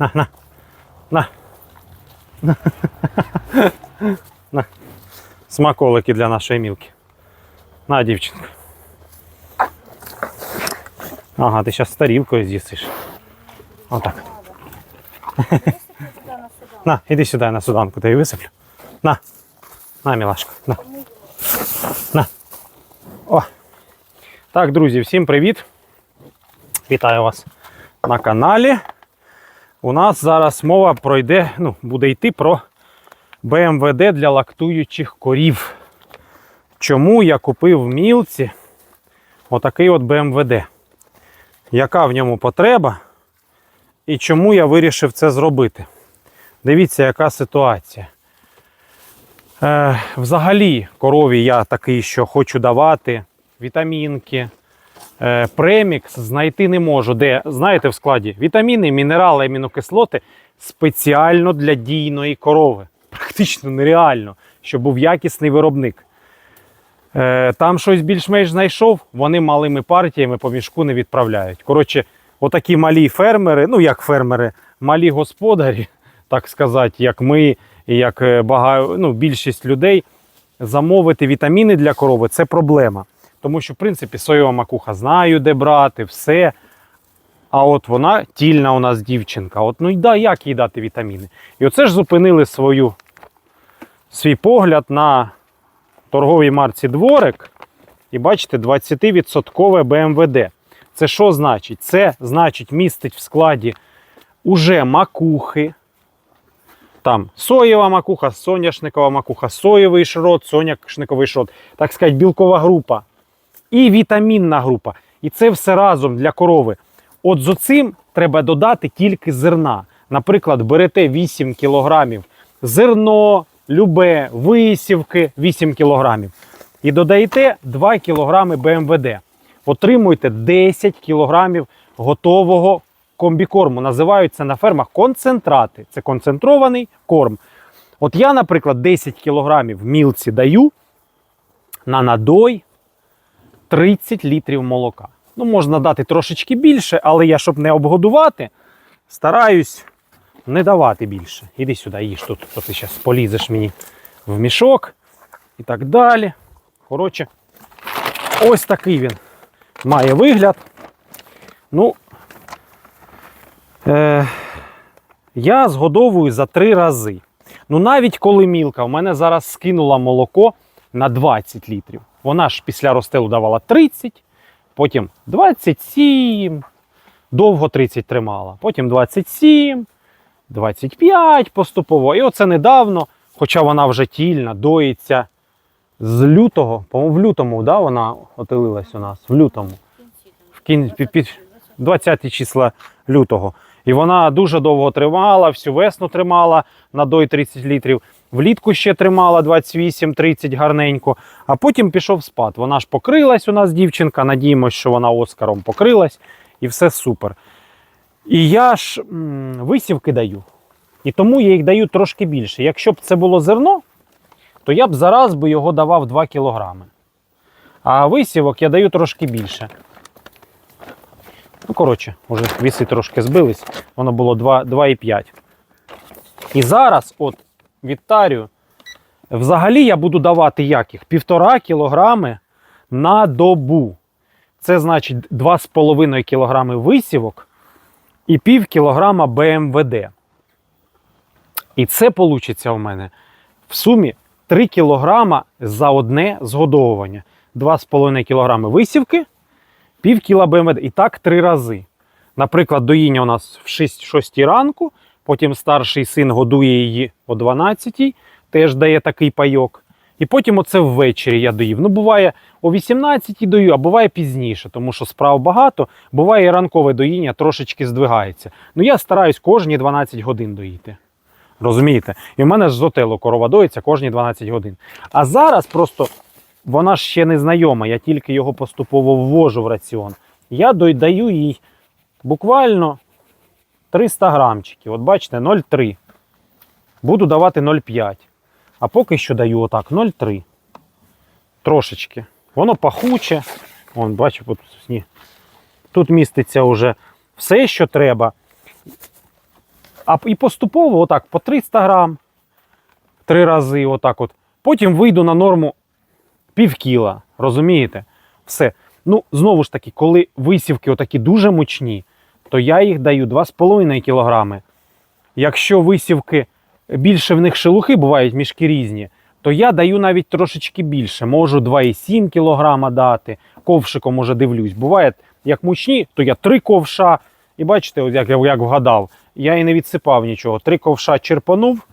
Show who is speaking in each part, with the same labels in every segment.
Speaker 1: на, на. На. На. Смаколики для нашої мілки. На, дівчинка. Ага, ти зараз з тарілкою з'їсиш. Отак. На, іди сюди я на суданку, ти висиплю. На. На, мілашка. На. На. О. Так, друзі, всім привіт. Вітаю вас на каналі. У нас зараз мова пройде, ну, буде йти про БМВД для лактуючих корів. Чому я купив в мілці отакий от БМВД? Яка в ньому потреба? І чому я вирішив це зробити? Дивіться, яка ситуація. Е, взагалі, корові я такий, що хочу давати вітамінки, премікс знайти не можу. Де, знаєте, в складі вітаміни, мінерали, амінокислоти спеціально для дійної корови. Практично нереально, щоб був якісний виробник. Е, там щось більш-менш знайшов, вони малими партіями по мішку не відправляють. Коротше, отакі малі фермери, ну як фермери, малі господарі, так сказати, як ми, як е, бага... ну, більшість людей, замовити вітаміни для корови це проблема. Тому що, в принципі, соєва макуха знаю, де брати, все. А от вона тільна у нас дівчинка. От ну і да, як їй дати вітаміни? І оце ж зупинили свою, свій погляд на торговій марці Дворик. І бачите, 20% БМВД. Це що значить? Це значить містить в складі уже макухи. Там соєва макуха, соняшникова макуха, соєвий шрот, соняшниковий шрот, так сказати, білкова група і вітамінна група. І це все разом для корови. От з оцим треба додати тільки зерна. Наприклад, берете 8 кілограмів зерно, любе, висівки 8 кілограмів. І додаєте 2 кілограми БМВД. Отримуєте 10 кілограмів готового комбікорму. Називаються на фермах концентрати. Це концентрований корм. От я, наприклад, 10 кілограмів мілці даю на надой 30 літрів молока. Ну, можна дати трошечки більше, але я, щоб не обгодувати, стараюсь не давати більше. Іди сюди, їж тут, то ти зараз полізеш мені в мішок і так далі. Коротше, ось такий він має вигляд. Ну, е, я згодовую за три рази. Ну, навіть коли мілка в мене зараз скинула молоко на 20 літрів. Вона ж після розстелу давала 30, потім 27, довго 30 тримала, потім 27, 25 поступово. І оце недавно, хоча вона вже тільна, доїться з лютого, по-моєму, в лютому, да, вона отелилась у нас, в лютому. В кін... під- під 20 числа лютого. І вона дуже довго тримала, всю весну тримала на дой 30 літрів. Влітку ще тримала 28-30 гарненько, а потім пішов спад. Вона ж покрилась у нас, дівчинка. Надіємось, що вона Оскаром покрилась, і все супер. І я ж м, висівки даю. І тому я їх даю трошки більше. Якщо б це було зерно, то я б зараз би його давав 2 кілограми. А висівок я даю трошки більше. Ну, коротше, вже віси трошки збились, воно було 2 2,5. І зараз, от, Вітарію, взагалі я буду давати яких? Півтора кілограми на добу. Це значить 2,5 кілограми висівок і пів кілограма БМВД. І це вийде у мене в сумі 3 кілограма за одне згодовування. 2,5 кілограми висівки, пів кіла БМВД. І так три рази. Наприклад, доїння у нас в 6-6 ранку, потім старший син годує її о 12, теж дає такий пайок. І потім оце ввечері я доїв. Ну, буває о 18 дою, а буває пізніше, тому що справ багато. Буває і ранкове доїння трошечки здвигається. Ну я стараюсь кожні 12 годин доїти. Розумієте? І в мене ж з отелу корова доїться кожні 12 годин. А зараз просто вона ж ще не знайома, я тільки його поступово ввожу в раціон. Я додаю їй буквально 300 грамчиків. От бачите, 0,3. Буду давати 0,5. А поки що даю отак 0,3. Трошечки. Воно пахуче. Вон, бачу, от, тут міститься вже все, що треба. А і поступово, отак, по 300 грам, три рази, отак от. Потім вийду на норму пів кіла, розумієте? Все. Ну, знову ж таки, коли висівки отакі дуже мучні, то я їх даю 2,5 кілограми. Якщо висівки більше в них шелухи бувають мішки різні, то я даю навіть трошечки більше. Можу 2,7 кілограма дати. Ковшиком уже дивлюсь. Буває, як мучні, то я 3 ковша. І бачите, от як, як вгадав, я і не відсипав нічого. 3 ковша черпанув,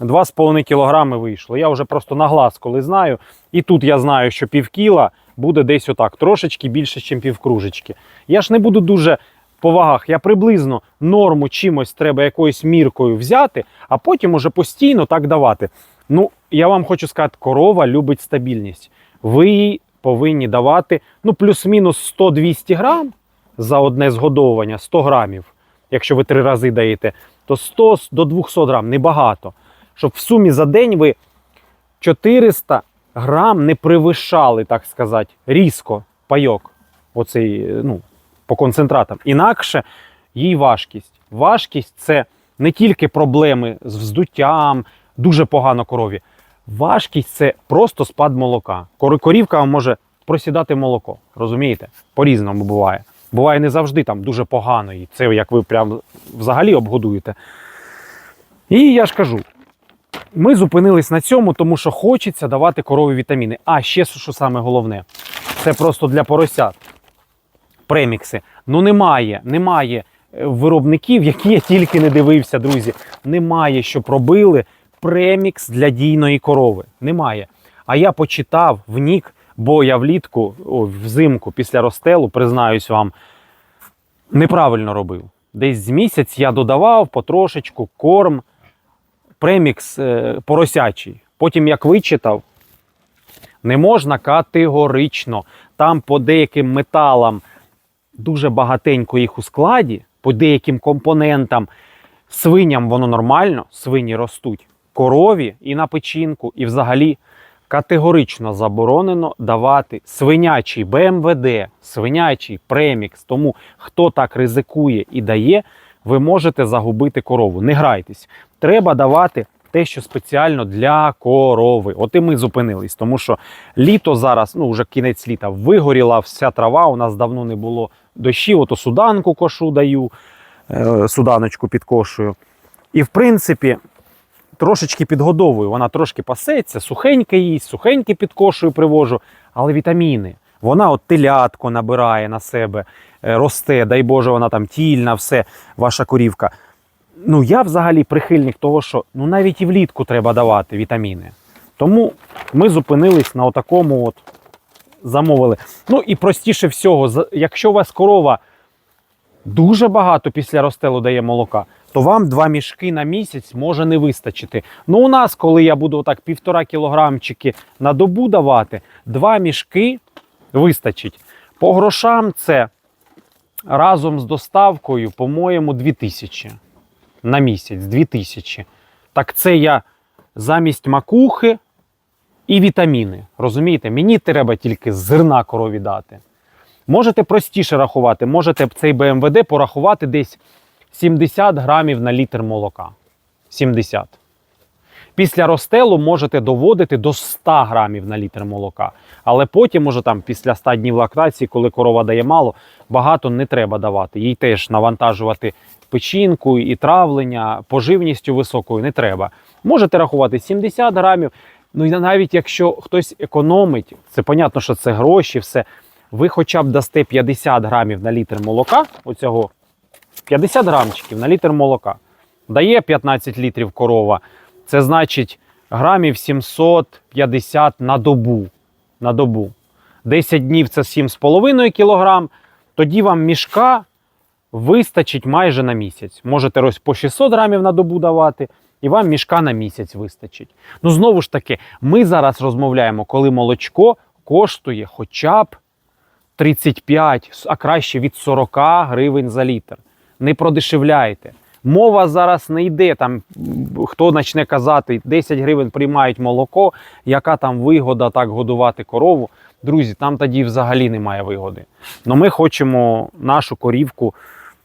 Speaker 1: 2,5 кілограми вийшло. Я вже просто на глаз, коли знаю. І тут я знаю, що пів кіла буде десь отак, трошечки більше, ніж півкружечки. Я ж не буду дуже по вагах. Я приблизно норму чимось треба якоюсь міркою взяти, а потім уже постійно так давати. Ну, я вам хочу сказати, корова любить стабільність. Ви їй повинні давати ну, плюс-мінус 100-200 грам за одне згодовування, 100 грамів. Якщо ви три рази даєте, то 100 до 200 грам небагато. Щоб в сумі за день ви 400 грам не превишали, так сказати, різко пайок. Оцей, ну, по концентратам. Інакше їй важкість. Важкість це не тільки проблеми з вздуттям, дуже погано корові. Важкість це просто спад молока. Кор- Корівка може просідати молоко. Розумієте? По-різному буває. Буває не завжди там дуже погано, і це як ви прям взагалі обгодуєте. І я ж кажу, ми зупинились на цьому, тому що хочеться давати корові вітаміни. А ще що саме головне, це просто для поросят. Премікси. Ну немає, немає е, виробників, які я тільки не дивився, друзі. Немає, щоб робили премікс для дійної корови. Немає. А я почитав внік, бо я влітку, о, взимку, після розстелу, признаюсь вам, неправильно робив. Десь з місяць я додавав потрошечку корм, премікс е, поросячий. Потім, як вичитав, не можна категорично. Там по деяким металам дуже багатенько їх у складі, по деяким компонентам. Свиням воно нормально, свині ростуть. Корові і на печінку, і взагалі категорично заборонено давати свинячий БМВД, свинячий премікс. Тому хто так ризикує і дає, ви можете загубити корову. Не грайтесь. Треба давати те, що спеціально для корови. От і ми зупинились, тому що літо зараз, ну вже кінець літа, вигоріла вся трава. У нас давно не було дощів, ото суданку кошу даю, е, суданочку підкошую. І в принципі, трошечки підгодовую. Вона трошки пасеться, сухеньке їсть, сухеньке підкошую, привожу, але вітаміни. Вона от телятко набирає на себе, е, росте, дай Боже, вона там тільна, все, ваша корівка. Ну, я взагалі прихильник того, що ну, навіть і влітку треба давати вітаміни. Тому ми зупинились на отакому от замовили. Ну і простіше всього, якщо у вас корова дуже багато після розстелу дає молока, то вам два мішки на місяць може не вистачити. Ну, у нас, коли я буду так півтора кілограмчики на добу давати, два мішки вистачить. По грошам це разом з доставкою, по-моєму, 2000 на місяць, 2000. Так це я замість макухи і вітаміни. Розумієте? Мені треба тільки зерна корові дати. Можете простіше рахувати, можете цей БМВД порахувати десь 70 грамів на літр молока. 70. Після розстелу можете доводити до 100 грамів на літр молока. Але потім, може, там після 100 днів лактації, коли корова дає мало, багато не треба давати. Їй теж навантажувати печінку і травлення, поживністю високою не треба. Можете рахувати 70 грамів. Ну і навіть якщо хтось економить, це понятно, що це гроші, все. Ви хоча б дасте 50 грамів на літр молока, оцього 50 грамчиків на літр молока. Дає 15 літрів корова. Це значить грамів 750 на добу. На добу. 10 днів це 7,5 кг. Тоді вам мішка вистачить майже на місяць. Можете ось по 600 грамів на добу давати, і вам мішка на місяць вистачить. Ну, знову ж таки, ми зараз розмовляємо, коли молочко коштує хоча б 35, а краще від 40 гривень за літр. Не продешевляйте. Мова зараз не йде. Там хто почне казати, 10 гривень приймають молоко, яка там вигода так годувати корову. Друзі, там тоді взагалі немає вигоди. Ну ми хочемо нашу корівку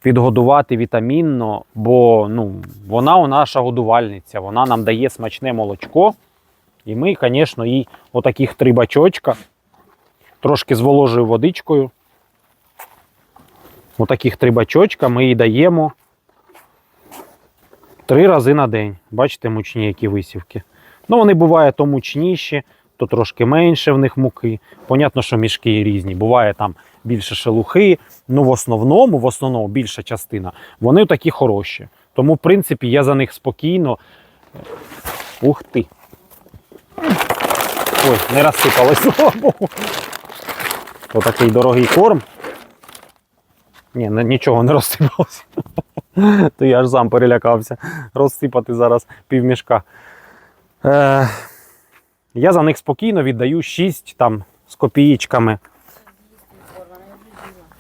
Speaker 1: підгодувати вітамінно, бо ну, вона наша годувальниця, вона нам дає смачне молочко. І ми, звісно, їй отаких три бачочка, трошки з воложою водичкою. Отаких три бачочка ми їй даємо три рази на день. Бачите, мучні які висівки. Ну, вони бувають то мучніші, то трошки менше в них муки. Понятно, що мішки різні. Буває там більше шелухи. Ну, в основному, в основному більша частина, вони такі хороші. Тому, в принципі, я за них спокійно. Ух ти! Ой, не розсипалось, слава Богу. Отакий дорогий корм. Ні, нічого не розсипалося. То я аж сам перелякався розсипати зараз півмішка. Е, я за них спокійно віддаю 6 там з копієчками.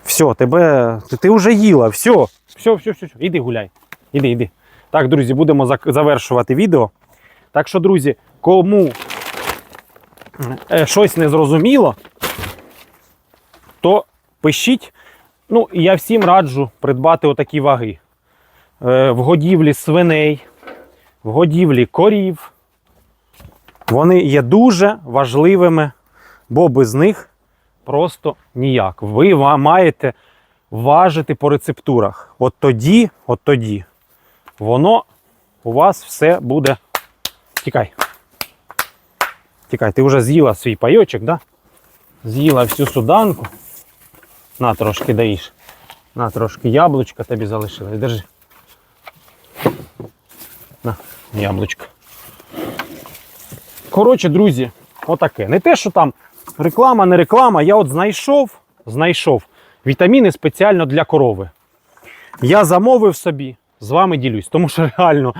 Speaker 1: Все, тебе. Ти, вже їла, все. Все, все, все, все. Іди гуляй. Іди, іди. Так, друзі, будемо завершувати відео. Так що, друзі, кому е, щось не зрозуміло, то пишіть. Ну, я всім раджу придбати отакі ваги. Е, в годівлі свиней, в годівлі корів. Вони є дуже важливими, бо без них просто ніяк. Ви маєте важити по рецептурах. От тоді, от тоді, воно у вас все буде. Тікай. Тікай, ти вже з'їла свій пайочок, да? З'їла всю суданку. На трошки даїш. На трошки яблучка тобі залишилось. Держи. На, яблучко. Коротше, друзі, отаке. Не те, що там реклама, не реклама. Я от знайшов, знайшов вітаміни спеціально для корови. Я замовив собі, з вами ділюсь, тому що реально,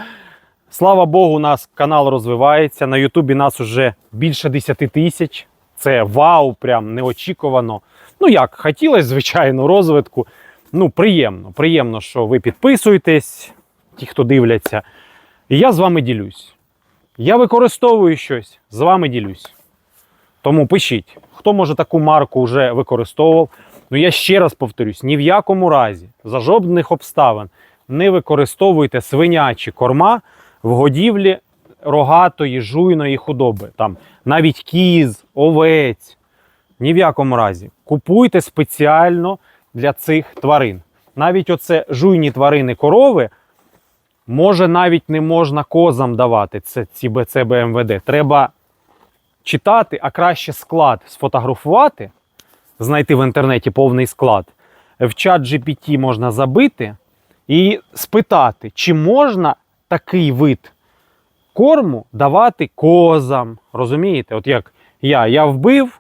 Speaker 1: слава Богу, у нас канал розвивається. На Ютубі нас уже більше 10 тисяч. Це вау, прям неочікувано. Ну як, хотілося, звичайно, розвитку. Ну, приємно, приємно, що ви підписуєтесь, ті, хто дивляться. І я з вами ділюсь. Я використовую щось, з вами ділюсь. Тому пишіть, хто може таку марку вже використовував. Ну я ще раз повторюсь: ні в якому разі, за жодних обставин не використовуйте свинячі корма в годівлі рогатої, жуйної худоби. Там навіть кіз, овець. Ні в якому разі. Купуйте спеціально для цих тварин. Навіть оце жуйні тварини корови. Може, навіть не можна козам давати це, ці БЦ БМВД. Треба читати, а краще склад сфотографувати, знайти в інтернеті повний склад. В чат GPT можна забити і спитати, чи можна такий вид корму давати козам. Розумієте? От як я, я вбив,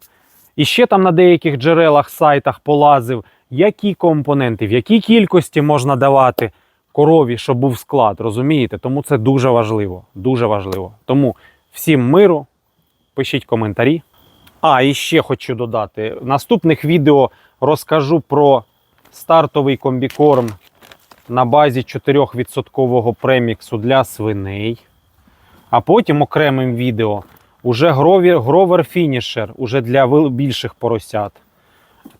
Speaker 1: і ще там на деяких джерелах, сайтах полазив, які компоненти, в якій кількості можна давати корові, щоб був склад, розумієте? Тому це дуже важливо. Дуже важливо. Тому всім миру, пишіть коментарі. А, і ще хочу додати: в наступних відео розкажу про стартовий комбікорм на базі 4% преміксу для свиней. А потім окремим відео уже гровер фінішер уже для більших поросят.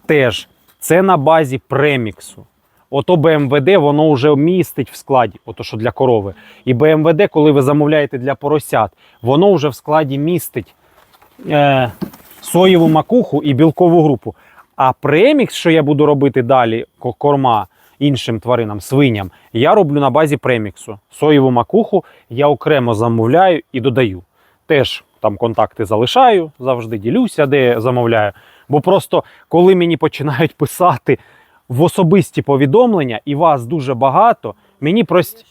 Speaker 1: Теж це на базі преміксу. Ото БМВД воно вже містить в складі, ото що для корови. І БМВД, коли ви замовляєте для поросят, воно вже в складі містить е, соєву макуху і білкову групу. А премікс, що я буду робити далі, корма іншим тваринам, свиням, я роблю на базі преміксу. Соєву макуху я окремо замовляю і додаю. Теж там контакти залишаю, завжди ділюся, де замовляю. Бо просто коли мені починають писати в особисті повідомлення, і вас дуже багато, мені прості.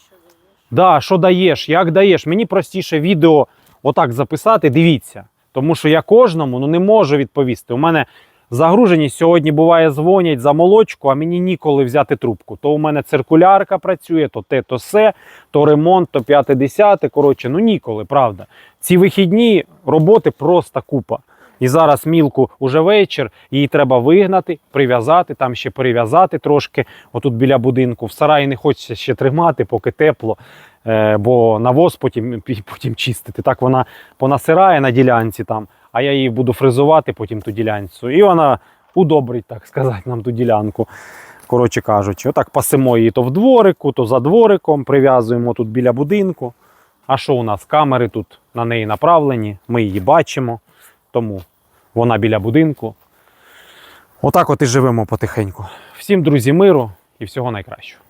Speaker 1: Да, що даєш, як даєш, мені простіше відео отак записати, дивіться. Тому що я кожному ну, не можу відповісти. У мене загруженість сьогодні буває, дзвонять за молочку, а мені ніколи взяти трубку. То у мене циркулярка працює, то те, то се, то ремонт, то п'яте, десяте. Коротше, ну ніколи, правда. Ці вихідні роботи просто купа. І зараз мілку уже вечір, її треба вигнати, прив'язати, там ще перев'язати трошки. Отут біля будинку. В сараї не хочеться ще тримати, поки тепло, бо навоз потім, потім чистити. Так вона понасирає на ділянці там, а я її буду фрезувати потім ту ділянцю. І вона удобрить, так сказати, нам ту ділянку. Коротше кажучи, отак пасимо її то в дворику, то за двориком, прив'язуємо тут біля будинку. А що у нас? Камери тут на неї направлені, ми її бачимо, тому вона біля будинку. Отак от і живемо потихеньку. Всім, друзі, миру і всього найкращого.